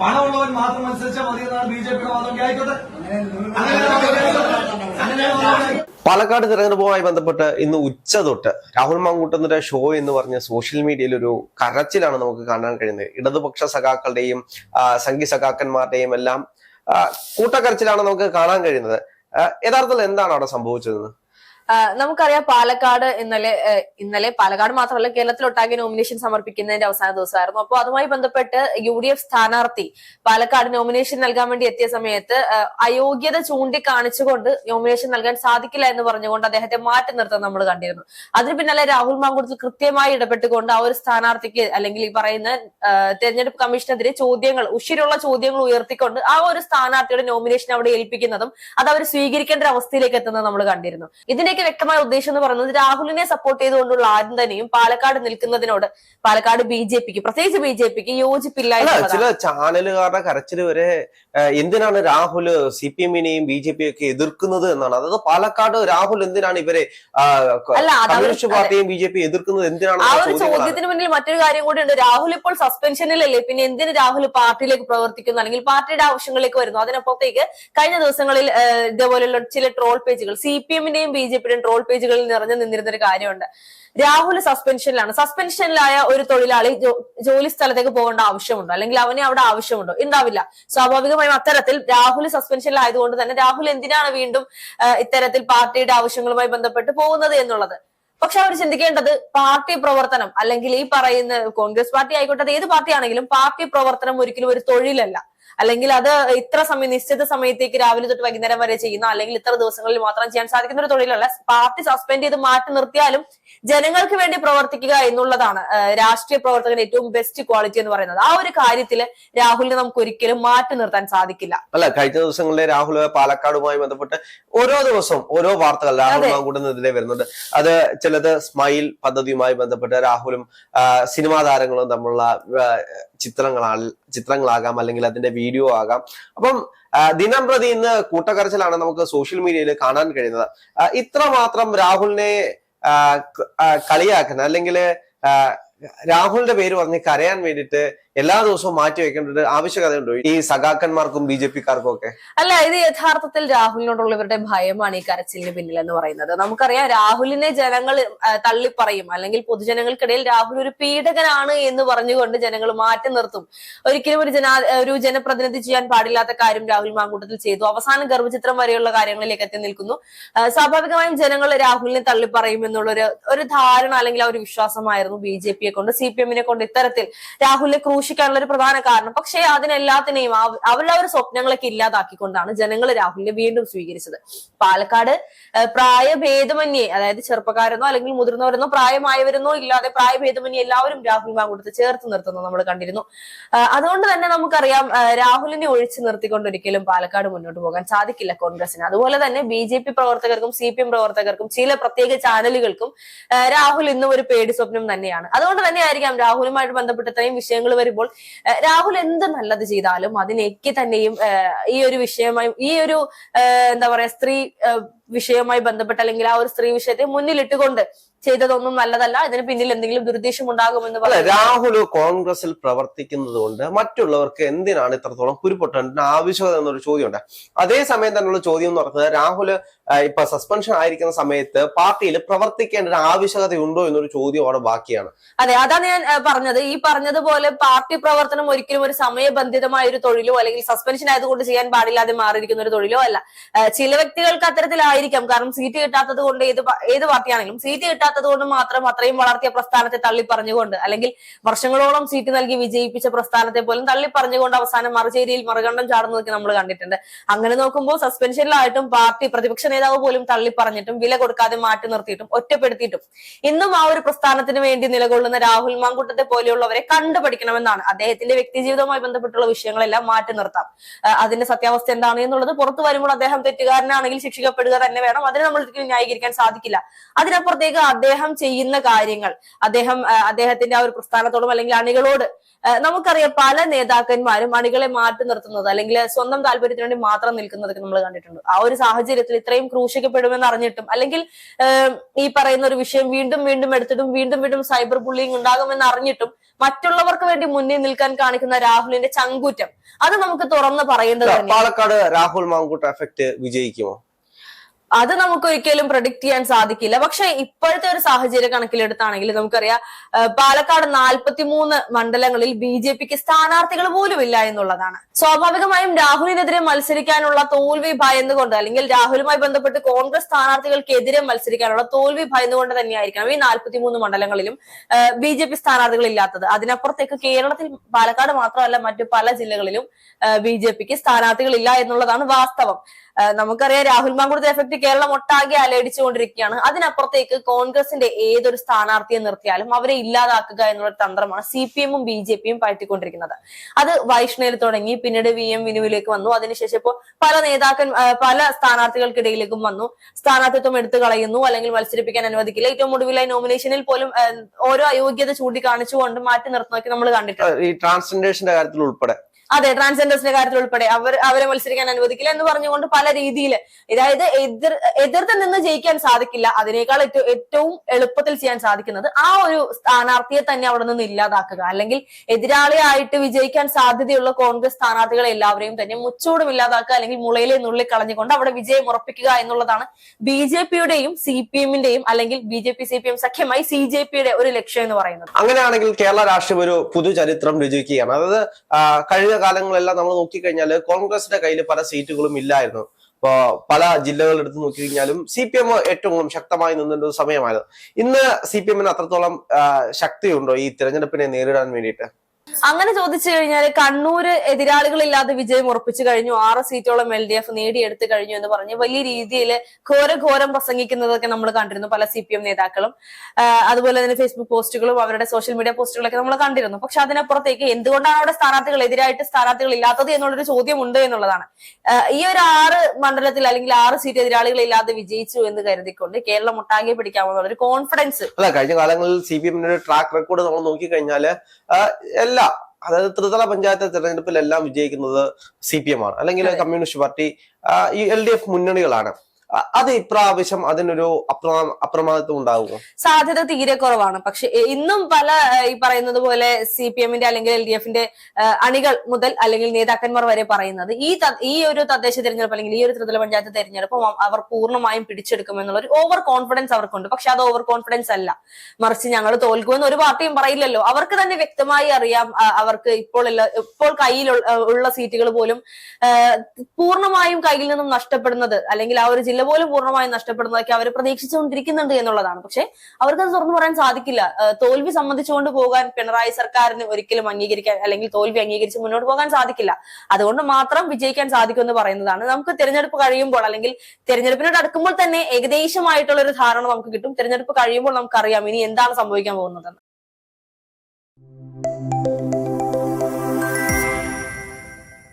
പണമുള്ളവൻ മാത്രം മത്സരിച്ചാൽ മതി എന്നാണ് ബി ജെ പിയുടെ വാദം ആയിക്കോട്ടെ പാലക്കാട് തെരഞ്ഞെടുപ്പുമായി ബന്ധപ്പെട്ട് ഇന്ന് ഉച്ച തൊട്ട് രാഹുൽ മാങ്കൂട്ടുന്നൊരു ഷോ എന്ന് പറഞ്ഞ സോഷ്യൽ മീഡിയയിൽ ഒരു കരച്ചിലാണ് നമുക്ക് കാണാൻ കഴിയുന്നത്. ഇടതുപക്ഷ സഖാക്കളുടെയും സംഘി സഖാക്കന്മാരുടെയും എല്ലാം കൂട്ടക്കരച്ചിലാണ് നമുക്ക് കാണാൻ കഴിയുന്നത്. യഥാർത്ഥത്തിൽ എന്താണ് അവിടെ സംഭവിച്ചതെന്ന്? നമുക്കറിയാം പാലക്കാട് ഇന്നലെ ഇന്നലെ പാലക്കാട് മാത്രമല്ല കേരളത്തിലൊട്ടാകെ നോമിനേഷൻ സമർപ്പിക്കുന്നതിന്റെ അവസാന ദിവസമായിരുന്നു. അപ്പോൾ അതുമായി ബന്ധപ്പെട്ട് യു ഡി എഫ് സ്ഥാനാർത്ഥി പാലക്കാട് നോമിനേഷൻ നൽകാൻ വേണ്ടി എത്തിയ സമയത്ത് അയോഗ്യത ചൂണ്ടിക്കാണിച്ചുകൊണ്ട് നോമിനേഷൻ നൽകാൻ സാധിക്കില്ല എന്ന് പറഞ്ഞുകൊണ്ട് അദ്ദേഹത്തെ മാറ്റി നിർത്താൻ നമ്മൾ കണ്ടിരുന്നു. അതിന് പിന്നാലെ രാഹുൽ മാങ്കുടത്തിൽ കൃത്യമായി ഇടപെട്ടുകൊണ്ട് ആ ഒരു സ്ഥാനാർത്ഥിക്ക് അല്ലെങ്കിൽ ഈ പറയുന്ന തെരഞ്ഞെടുപ്പ് കമ്മീഷനെതിരെ ചോദ്യങ്ങൾ ഉഷിരുള്ള ചോദ്യങ്ങൾ ഉയർത്തിക്കൊണ്ട് ആ ഒരു സ്ഥാനാർത്ഥിയുടെ നോമിനേഷൻ അവിടെ ഏൽപ്പിക്കുന്നതും അത് അവർ സ്വീകരിക്കേണ്ട ഒരു അവസ്ഥയിലേക്ക് എത്തുന്നത് നമ്മൾ കണ്ടിരുന്നു. ഇതിന്റെയൊക്കെ വ്യക്തമായ ഉദ്ദേശം എന്ന് പറയുന്നത് രാഹുലിനെ സപ്പോർട്ട് ചെയ്തുകൊണ്ടുള്ള ആരും തന്നെയും പാലക്കാട് നിൽക്കുന്നതിനോട് പാലക്കാട് ബി ജെ പിക്ക് പ്രത്യേകിച്ച് ബി ജെ പിക്ക് യോജിപ്പില്ല ചില ചാനലുകാരുടെ കരച്ചിൽ വരെ എന്തിനാണ് രാഹുൽ സി പി എമ്മിനെയും ബി ജെ പി ഒക്കെ എതിർക്കുന്നത് എന്നാണ്? അതായത് പാലക്കാട് രാഹുൽ എന്തിനാണ് ഇവരെ കമ്മ്യൂണിസ്റ്റ് പാർട്ടിയും ബി ജെ പി എതിർക്കുന്നത് എന്തിനാണ് ആ ഒരു. ചോദ്യത്തിന് മുന്നിൽ മറ്റൊരു കാര്യം കൂടി ഉണ്ട് രാഹുൽ ഇപ്പോൾ സസ്പെൻഷനിലല്ലേ പിന്നെ എന്തിന് രാഹുൽ പാർട്ടിയിലേക്ക് പ്രവർത്തിക്കുന്നു? അല്ലെങ്കിൽ പാർട്ടിയുടെ ആവശ്യങ്ങളിലേക്ക് വരുന്നു? അതിനപ്പുറത്തേക്ക് കഴിഞ്ഞ ദിവസങ്ങളിൽ ഇതേപോലെയുള്ള ചില ട്രോൾ പേജുകൾ സി പി എമ്മിന്റെയും ബി ജെ പിയുടെയും ട്രോൾ പേജുകളിൽ നിറഞ്ഞു നിന്നിരുന്ന ഒരു കാര്യമുണ്ട്. രാഹുൽ സസ്പെൻഷനിലാണ് സസ്പെൻഷനിലായ ഒരു തൊഴിലാളി ജോലി സ്ഥലത്തേക്ക് പോകേണ്ട ആവശ്യമുണ്ടോ? അല്ലെങ്കിൽ അവനെ അവിടെ ആവശ്യമുണ്ടോ? ഉണ്ടാവില്ല. സ്വാഭാവികമായും അത്തരത്തിൽ രാഹുൽ സസ്പെൻഷനിലായതുകൊണ്ട് തന്നെ രാഹുൽ എന്തിനാണ് വീണ്ടും ഇത്തരത്തിൽ പാർട്ടിയുടെ ആവശ്യങ്ങളുമായി ബന്ധപ്പെട്ട് പോകുന്നത് എന്നുള്ളത്? പക്ഷെ അവർ ചിന്തിക്കേണ്ടത് പാർട്ടി പ്രവർത്തനം അല്ലെങ്കിൽ ഈ പറയുന്ന കോൺഗ്രസ് പാർട്ടി ആയിക്കോട്ടെ അത് ഏത് പാർട്ടിയാണെങ്കിലും പാർട്ടി പ്രവർത്തനം ഒരിക്കലും ഒരു തൊഴിലല്ല. അല്ലെങ്കിൽ അത് ഇത്ര സമയം നിശ്ചിത സമയത്തേക്ക് രാവിലെ തൊട്ട് വൈകുന്നേരം വരെ ചെയ്യുന്ന അല്ലെങ്കിൽ ഇത്ര ദിവസങ്ങളിൽ മാത്രം ചെയ്യാൻ സാധിക്കുന്ന ഒരു തൊഴിലല്ല. പാർട്ടി സസ്പെൻഡ് ചെയ്ത് മാറ്റി നിർത്തിയാലും ജനങ്ങൾക്ക് വേണ്ടി പ്രവർത്തിക്കുക എന്നുള്ളതാണ് രാഷ്ട്രീയ പ്രവർത്തകന്റെ ഏറ്റവും ബെസ്റ്റ് ക്വാളിറ്റി എന്ന് പറയുന്നത്. ആ ഒരു കാര്യത്തിൽ രാഹുലിനെ നമുക്ക് ഒരിക്കലും മാറ്റി നിർത്താൻ സാധിക്കില്ല. അല്ല കഴിഞ്ഞ ദിവസങ്ങളിലെ രാഹുൽ പാലക്കാടുമായി ബന്ധപ്പെട്ട് ഓരോ ദിവസവും ഓരോ വാർത്തകൾ രാഹുൽ വരുന്നുണ്ട്. അത് ചിലത് സ്മൈൽ പദ്ധതിയുമായി ബന്ധപ്പെട്ട് രാഹുലും സിനിമാ താരങ്ങളും തമ്മിലുള്ള ചിത്രങ്ങളാ ചിത്രങ്ങളാകാം അല്ലെങ്കിൽ അതിന്റെ വീഡിയോ ആകാം. അപ്പം ദിനം പ്രതി ഇന്ന് കൂട്ടക്കരച്ചിലാണ് നമുക്ക് സോഷ്യൽ മീഡിയയിൽ കാണാൻ കഴിയുന്നത്. ഇത്ര മാത്രം രാഹുലിനെ കളിയാക്കുന്ന അല്ലെങ്കിൽ രാഹുലിന്റെ പേര് പറഞ്ഞ് കരയാൻ വേണ്ടിയിട്ട് എല്ലാ ദിവസവും മാറ്റി വെക്കേണ്ടത് ആവശ്യകതയുണ്ടോ? ഈ സഖാക്കന്മാർക്കും ബി ജെ പിക്കാർക്കും ഒക്കെ? അല്ല ഇത് യഥാർത്ഥത്തിൽ രാഹുലിനോടുള്ള ഇവരുടെ ഭയമാണ് ഈ കരച്ചിലിന് പിന്നിൽ എന്ന് പറയുന്നത്. നമുക്കറിയാം രാഹുലിനെ ജനങ്ങൾ തള്ളിപ്പറയും. അല്ലെങ്കിൽ പൊതുജനങ്ങൾക്കിടയിൽ രാഹുൽ ഒരു പീഡകനാണ് എന്ന് പറഞ്ഞുകൊണ്ട് ജനങ്ങൾ മാറ്റി നിർത്തും. ഒരിക്കലും ഒരു ജനാ ഒരു ജനപ്രതിനിധി ചെയ്യാൻ പാടില്ലാത്ത കാര്യം രാഹുൽ മാങ്കൂട്ടത്തിൽ ചെയ്തു. അവസാനം ഗർഭചിത്രം വരെയുള്ള കാര്യങ്ങളിലേക്ക് എത്തി നിൽക്കുന്നു. സ്വാഭാവികമായും ജനങ്ങൾ രാഹുലിനെ തള്ളിപ്പറയും എന്നുള്ളൊരു ഒരു ധാരണ അല്ലെങ്കിൽ ആ ഒരു വിശ്വാസമായിരുന്നു ബി ജെ പിയെ കൊണ്ട് സി പി എമ്മിനെ കൊണ്ട് ഇത്തരത്തിൽ രാഹുലിനെ ക്രൂശിക്കാനുള്ള ഒരു പ്രധാന കാരണം. പക്ഷേ അതിനെല്ലാത്തിനെയും അവ- അവരുടെ ഒരു സ്വപ്നങ്ങളൊക്കെ ഇല്ലാതാക്കിക്കൊണ്ടാണ് ജനങ്ങൾ രാഹുലിനെ വീണ്ടും സ്വീകരിച്ചത്. പാലക്കാട് പ്രായഭേദമന്യേ അതായത് ചെറുപ്പക്കാരെന്നോ അല്ലെങ്കിൽ മുതിർന്നവരെന്നോ പ്രായമായവരെന്നോ ഇല്ലാതെ പ്രായഭേദമന്യേ എല്ലാവരും രാഹുൽ മാങ്കൂട്ടത്തെ ചേർത്ത് നിർത്തുന്നത് നമ്മൾ കണ്ടിരുന്നു. അതുകൊണ്ട് തന്നെ നമുക്കറിയാം രാഹുലിനെ ഒഴിച്ചു നിർത്തിക്കൊണ്ട് ഒരിക്കലും പാലക്കാട് മുന്നോട്ട് പോകാൻ സാധിക്കില്ല കോൺഗ്രസിന്. അതുപോലെ തന്നെ ബി ജെ പി പ്രവർത്തകർക്കും സി പി എം പ്രവർത്തകർക്കും ചില പ്രത്യേക ചാനലുകൾക്കും രാഹുൽ ഇന്നും ഒരു പേടി സ്വപ്നം തന്നെയാണ്. അതുകൊണ്ട് തന്നെ ആയിരിക്കാം രാഹുലുമായിട്ട് ബന്ധപ്പെട്ട് ഇത്രയും വിഷയങ്ങൾ വരുമ്പോൾ രാഹുൽ എന്ത് നല്ലത് ചെയ്താലും അതിനൊക്കെ തന്നെയും ഈ ഒരു വിഷയമായി ഈ ഒരു എന്താ പറയാ സ്ത്രീ വിഷയവുമായി ബന്ധപ്പെട്ട അല്ലെങ്കിൽ ആ ഒരു സ്ത്രീ വിഷയത്തെ മുന്നിലിട്ടുകൊണ്ട് ചെയ്തതൊന്നും നല്ലതല്ല. ഇതിന് പിന്നിൽ എന്തെങ്കിലും ദുരുദ്ദേശം ഉണ്ടാകുമെന്ന് പറഞ്ഞു രാഹുൽ കോൺഗ്രസിൽ പ്രവർത്തിക്കുന്നത് കൊണ്ട് മറ്റുള്ളവർക്ക് എന്തിനാണ് ഇത്രത്തോളം കുരുപൊട്ടേണ്ട ആവശ്യകത എന്നൊരു ചോദ്യമുണ്ട്. അതേസമയം തന്നെയുള്ള ചോദ്യം എന്ന് പറയുന്നത് രാഹുൽ ഇപ്പൊ സസ്പെൻഷൻ ആയിരിക്കുന്ന സമയത്ത് പാർട്ടിയിൽ പ്രവർത്തിക്കേണ്ട ഒരു ആവശ്യകതയുണ്ടോ എന്നൊരു ചോദ്യം അവിടെ ബാക്കിയാണ്. അതെ അതാണ് ഞാൻ പറഞ്ഞത്. ഈ പറഞ്ഞതുപോലെ പാർട്ടി പ്രവർത്തനം ഒരിക്കലും ഒരു സമയബന്ധിതമായ ഒരു തൊഴിലോ അല്ലെങ്കിൽ സസ്പെൻഷൻ ആയതുകൊണ്ട് ചെയ്യാൻ പാടില്ലാതെ മാറിയിരിക്കുന്ന ഒരു തൊഴിലോ അല്ല. ചില വ്യക്തികൾക്ക് അത്തരത്തിലായിരിക്കാം കാരണം സീറ്റ് കിട്ടാത്തത് കൊണ്ട് ഏത് ഏത് പാർട്ടിയാണെങ്കിലും സീറ്റ് കിട്ടാത്തത് കൊണ്ട് മാത്രം അത്രയും വളർത്തിയ പ്രസ്ഥാനത്തെ തള്ളി പറഞ്ഞുകൊണ്ട് അല്ലെങ്കിൽ വർഷങ്ങളോളം സീറ്റ് നൽകി വിജയിപ്പിച്ച പ്രസ്ഥാനത്തെ പോലും തള്ളി പറഞ്ഞുകൊണ്ട് അവസാനം മറുചേരിയിൽ മറുകണ്ഠം ചാടുന്നതൊക്കെ നമ്മൾ കണ്ടിട്ടുണ്ട്. അങ്ങനെ നോക്കുമ്പോൾ സസ്പെൻഷനിലായിട്ടും പാർട്ടി പ്രതിപക്ഷ നേതാവ് പോലും തള്ളി പറഞ്ഞിട്ടും വില കൊടുക്കാതെ മാറ്റി നിർത്തിയിട്ടും ഒറ്റപ്പെടുത്തിയിട്ടും ഇന്നും ആ ഒരു പ്രസ്ഥാനത്തിന് വേണ്ടി നിലകൊള്ളുന്ന രാഹുൽ മാങ്കുട്ടത്തെ പോലെയുള്ളവരെ കണ്ടുപഠിക്കണമെന്നാണ്. അദ്ദേഹത്തിന്റെ വ്യക്തി ജീവിതവുമായി ബന്ധപ്പെട്ടുള്ള വിഷയങ്ങളെല്ലാം മാറ്റി നിർത്താം. അതിന്റെ സത്യാവസ്ഥ എന്താണ് എന്നുള്ളത് പുറത്തു വരുമ്പോൾ അദ്ദേഹം തെറ്റുകാരനാണെങ്കിൽ ശിക്ഷിക്കപ്പെടുക തന്നെ വേണം. അതിനെ നമ്മൾ ന്യായീകരിക്കാൻ സാധിക്കില്ല. അതിനപ്പുറത്തേക്ക് അദ്ദേഹം ചെയ്യുന്ന കാര്യങ്ങൾ അദ്ദേഹം അദ്ദേഹത്തിന്റെ ആ ഒരു പ്രസ്ഥാനത്തോടും അല്ലെങ്കിൽ അണികളോട് നമുക്കറിയാം പല നേതാക്കന്മാരും അണികളെ മാറ്റി നിർത്തുന്നത് അല്ലെങ്കിൽ സ്വന്തം താല്പര്യത്തിന് വേണ്ടി മാത്രം നിൽക്കുന്നതൊക്കെ നമ്മൾ കണ്ടിട്ടുണ്ട്. ആ ഒരു സാഹചര്യത്തിൽ ഇത്രയും ക്രൂശിക്കപ്പെടുമെന്ന് അറിഞ്ഞിട്ടും അല്ലെങ്കിൽ ഈ പറയുന്ന ഒരു വിഷയം വീണ്ടും വീണ്ടും എടുത്തിട്ടും വീണ്ടും വീണ്ടും സൈബർ ബുള്ളിങ് ഉണ്ടാകുമെന്ന് അറിഞ്ഞിട്ടും മറ്റുള്ളവർക്ക് വേണ്ടി മുന്നിൽ നിൽക്കാൻ കാണിക്കുന്ന രാഹുലിന്റെ ചങ്കൂറ്റം. അത് നമുക്ക് തുറന്ന് പറയേണ്ടത് പാലക്കാട് രാഹുൽ മാങ്കൂട്ട എഫക്ട് വിജയിക്കുമോ? അത് നമുക്ക് ഒരിക്കലും പ്രൊഡിക്ട് ചെയ്യാൻ സാധിക്കില്ല. പക്ഷെ ഇപ്പോഴത്തെ ഒരു സാഹചര്യം കണക്കിലെടുത്താണെങ്കിൽ നമുക്കറിയാം പാലക്കാട് നാൽപ്പത്തിമൂന്ന് മണ്ഡലങ്ങളിൽ ബി ജെ പിക്ക് സ്ഥാനാർത്ഥികൾ പോലും ഇല്ല എന്നുള്ളതാണ്. സ്വാഭാവികമായും രാഹുലിനെതിരെ മത്സരിക്കാനുള്ള തോൽവി ഭയന്നുകൊണ്ട് അല്ലെങ്കിൽ രാഹുലുമായി ബന്ധപ്പെട്ട് കോൺഗ്രസ് സ്ഥാനാർത്ഥികൾക്കെതിരെ മത്സരിക്കാനുള്ള തോൽവി ഭയന്നുകൊണ്ട് തന്നെയായിരിക്കണം ഈ നാൽപ്പത്തിമൂന്ന് മണ്ഡലങ്ങളിലും ബി ജെ പി സ്ഥാനാർത്ഥികൾ ഇല്ലാത്തത്. അതിനപ്പുറത്തേക്ക് കേരളത്തിൽ പാലക്കാട് മാത്രമല്ല മറ്റു പല ജില്ലകളിലും ബി ജെ പിക്ക് സ്ഥാനാർത്ഥികൾ ഇല്ല എന്നുള്ളതാണ് വാസ്തവം. നമുക്കറിയാം രാഹുൽ മാങ്കുടത്തെ എഫക്ട് കേരളം ഒട്ടാകെ അലയടിച്ചുകൊണ്ടിരിക്കുകയാണ്. അതിനപ്പുറത്തേക്ക് കോൺഗ്രസിന്റെ ഏതൊരു സ്ഥാനാർത്ഥിയെ നിർത്തിയാലും അവരെ ഇല്ലാതാക്കുക എന്നുള്ള തന്ത്രമാണ് സി പി എമ്മും ബി ജെ പിയും പയറ്റിക്കൊണ്ടിരിക്കുന്നത്. അത് വൈഷ്ണയിൽ തുടങ്ങി പിന്നീട് വി എം വിനുവിലേക്ക് വന്നു. അതിനുശേഷം ഇപ്പോൾ പല നേതാക്കൻ പല സ്ഥാനാർത്ഥികൾക്കിടയിലേക്കും വന്നു. സ്ഥാനാർത്ഥിത്വം എടുത്തു കളയുന്നു അല്ലെങ്കിൽ മത്സരിപ്പിക്കാൻ അനുവദിക്കില്ല. ഏറ്റവും ഒടുവിലായി നോമിനേഷനിൽ പോലും ഓരോ അയോഗ്യത ചൂണ്ടിക്കാണിച്ചുകൊണ്ട് മാറ്റി നിർത്തുന്നതൊക്കെ നമ്മൾ കണ്ടിട്ടുണ്ട്. ഈ ട്രാൻസ്ജെൻഡേഴ്സിന്റെ കാര്യത്തിൽ ഉൾപ്പെടെ അതെ ട്രാൻസ്ജെൻഡേഴ്സിന്റെ കാര്യത്തിൽ ഉൾപ്പെടെ അവർ അവരെ മത്സരിക്കാൻ അനുവദിക്കില്ല എന്ന് പറഞ്ഞുകൊണ്ട് പല രീതിയിൽ അതായത് എതിർ എതിർത്ത് നിന്ന് ജയിക്കാൻ സാധിക്കില്ല. അതിനേക്കാൾ ഏറ്റവും എളുപ്പത്തിൽ ചെയ്യാൻ സാധിക്കുന്നത് ആ ഒരു സ്ഥാനാർത്ഥിയെ തന്നെ അവിടെ നിന്ന് ഇല്ലാതാക്കുക. അല്ലെങ്കിൽ എതിരാളിയായിട്ട് വിജയിക്കാൻ സാധ്യതയുള്ള കോൺഗ്രസ് സ്ഥാനാർത്ഥികളെ എല്ലാവരെയും തന്നെ മുച്ചൂടും ഇല്ലാതാക്കുക അല്ലെങ്കിൽ മുളയിലെ നുള്ളി കളഞ്ഞുകൊണ്ട് അവിടെ വിജയം ഉറപ്പിക്കുക എന്നുള്ളതാണ് ബി ജെ പിയുടെയും സി പി എമ്മിന്റെയും അല്ലെങ്കിൽ B J P C P M സഖ്യമായി C J പിയുടെ ഒരു ലക്ഷ്യം എന്ന് പറയുന്നത്. അങ്ങനെയാണെങ്കിൽ കേരള രാഷ്ട്രീയം ഒരു പുതുചരിത്രം രചിക്കുകയാണ്. അതായത് കഴിഞ്ഞ കാലങ്ങളെല്ലാം നമ്മൾ നോക്കിക്കഴിഞ്ഞാൽ കോൺഗ്രസിന്റെ കയ്യിൽ പല സീറ്റുകളും ഇല്ലായിരുന്നു. ഇപ്പോ പല ജില്ലകൾ എടുത്ത് നോക്കിക്കഴിഞ്ഞാലും സി പി എം ഏറ്റവും ശക്തമായി നിന്നൊരു സമയമായിരുന്നു. ഇന്ന് സി പി എമ്മിന് അത്രത്തോളം ശക്തിയുണ്ടോ ഈ തിരഞ്ഞെടുപ്പിനെ നേരിടാൻ വേണ്ടിയിട്ട്? അങ്ങനെ ചോദിച്ചു കഴിഞ്ഞാൽ കണ്ണൂര് എതിരാളികളില്ലാതെ വിജയം ഉറപ്പിച്ചു കഴിഞ്ഞു. ആറ് സീറ്റോളം എൽ ഡി എഫ് നേടിയെടുത്തു കഴിഞ്ഞു എന്ന് പറഞ്ഞ്. വലിയ രീതിയിൽ ഘോരഘോരം പ്രസംഗിക്കുന്നതൊക്കെ നമ്മൾ കണ്ടിരുന്നു പല സി പി എം നേതാക്കളും. അതുപോലെ തന്നെ ഫേസ്ബുക്ക് പോസ്റ്റുകളും അവരുടെ സോഷ്യൽ മീഡിയ പോസ്റ്റുകളൊക്കെ നമ്മൾ കണ്ടിരുന്നു. പക്ഷെ അതിനപ്പുറത്തേക്ക് എന്തുകൊണ്ടാണ് അവിടെ സ്ഥാനാർത്ഥികൾ എതിരായിട്ട് സ്ഥാനാർത്ഥികൾ ഇല്ലാത്തത് എന്നുള്ളൊരു ചോദ്യമുണ്ട് എന്നുള്ളതാണ്. ഈ ഒരു ആറ് മണ്ഡലത്തിൽ അല്ലെങ്കിൽ ആറ് സീറ്റ് എതിരാളികളില്ലാതെ വിജയിച്ചു എന്ന് കരുതിക്കൊണ്ട് കേരളം ഒട്ടാകെ പിടിക്കാമെന്നുള്ള ഒരു കോൺഫിഡൻസ് അല്ല കഴിഞ്ഞ കാലങ്ങളിൽ സി പി എമ്മിന്റെ ട്രാക്ക് റെക്കോർഡ് നമ്മൾ നോക്കിക്കഴിഞ്ഞാൽ ആ, എല്ലാ അതായത് ത്രിതല പഞ്ചായത്ത് തെരഞ്ഞെടുപ്പിലെല്ലാം വിജയിക്കുന്നത് സി പി എം ആണ്. അല്ലെങ്കിൽ കമ്മ്യൂണിസ്റ്റ് പാർട്ടി ഈ എൽ ഡി എഫ് മുന്നണികളാണ്. അത് ഇപ്രാവശ്യം അതിനൊരു അപ്രമാ അപ്രമാദിത്വം ഉണ്ടാകുമോ സാധ്യത തീരെ കുറവാണ്. പക്ഷെ ഇന്നും പല ഈ പറയുന്നത് പോലെ സി പി എമ്മിന്റെ അല്ലെങ്കിൽ എൽ ഡി എഫിന്റെ അണികൾ മുതൽ അല്ലെങ്കിൽ നേതാക്കന്മാർ വരെ പറയുന്നത് ഈ ഈ ഒരു തദ്ദേശ തെരഞ്ഞെടുപ്പ് അല്ലെങ്കിൽ ഈ ഒരു ത്രിതല പഞ്ചായത്ത് തെരഞ്ഞെടുപ്പ് അവർ പൂർണമായും പിടിച്ചെടുക്കുമെന്നുള്ള ഒരു ഓവർ കോൺഫിഡൻസ് അവർക്കുണ്ട്. പക്ഷെ അത് ഓവർ കോൺഫിഡൻസ് അല്ല. മറിച്ച് ഞങ്ങൾ തോൽക്കുമെന്ന് ഒരു പാർട്ടിയും പറയില്ലല്ലോ. അവർക്ക് തന്നെ വ്യക്തമായി അറിയാം അവർക്ക് ഇപ്പോൾ ഇപ്പോൾ കയ്യിൽ ഉള്ള സീറ്റുകൾ പോലും പൂർണമായും കയ്യിൽ നിന്നും നഷ്ടപ്പെടുന്നത് അല്ലെങ്കിൽ ആ ഒരു ജില്ല വില പോലും പൂർണമായും നഷ്ടപ്പെടുന്നതൊക്കെ അവർ പ്രതീക്ഷിച്ചുകൊണ്ടിരിക്കുന്നുണ്ട് എന്നുള്ളതാണ്. പക്ഷെ അവർക്കത് തുറന്നു പറയാൻ സാധിക്കില്ല. തോൽവി സംബന്ധിച്ചുകൊണ്ട് പോകാൻ പിണറായി സർക്കാരിന് ഒരിക്കലും അംഗീകരിക്കാൻ അല്ലെങ്കിൽ തോൽവി അംഗീകരിച്ച് മുന്നോട്ട് പോകാൻ സാധിക്കില്ല. അതുകൊണ്ട് മാത്രം വിജയിക്കാൻ സാധിക്കുമെന്ന് പറയുന്നതാണ്. നമുക്ക് തിരഞ്ഞെടുപ്പ് കഴിയുമ്പോൾ അല്ലെങ്കിൽ തിരഞ്ഞെടുപ്പിനോട് അടുക്കുമ്പോൾ തന്നെ ഏകദേശമായിട്ടുള്ള ഒരു ധാരണ നമുക്ക് കിട്ടും. തിരഞ്ഞെടുപ്പ് കഴിയുമ്പോൾ നമുക്കറിയാം ഇനി എന്താണ് സംഭവിക്കാൻ പോകുന്നതെന്ന്.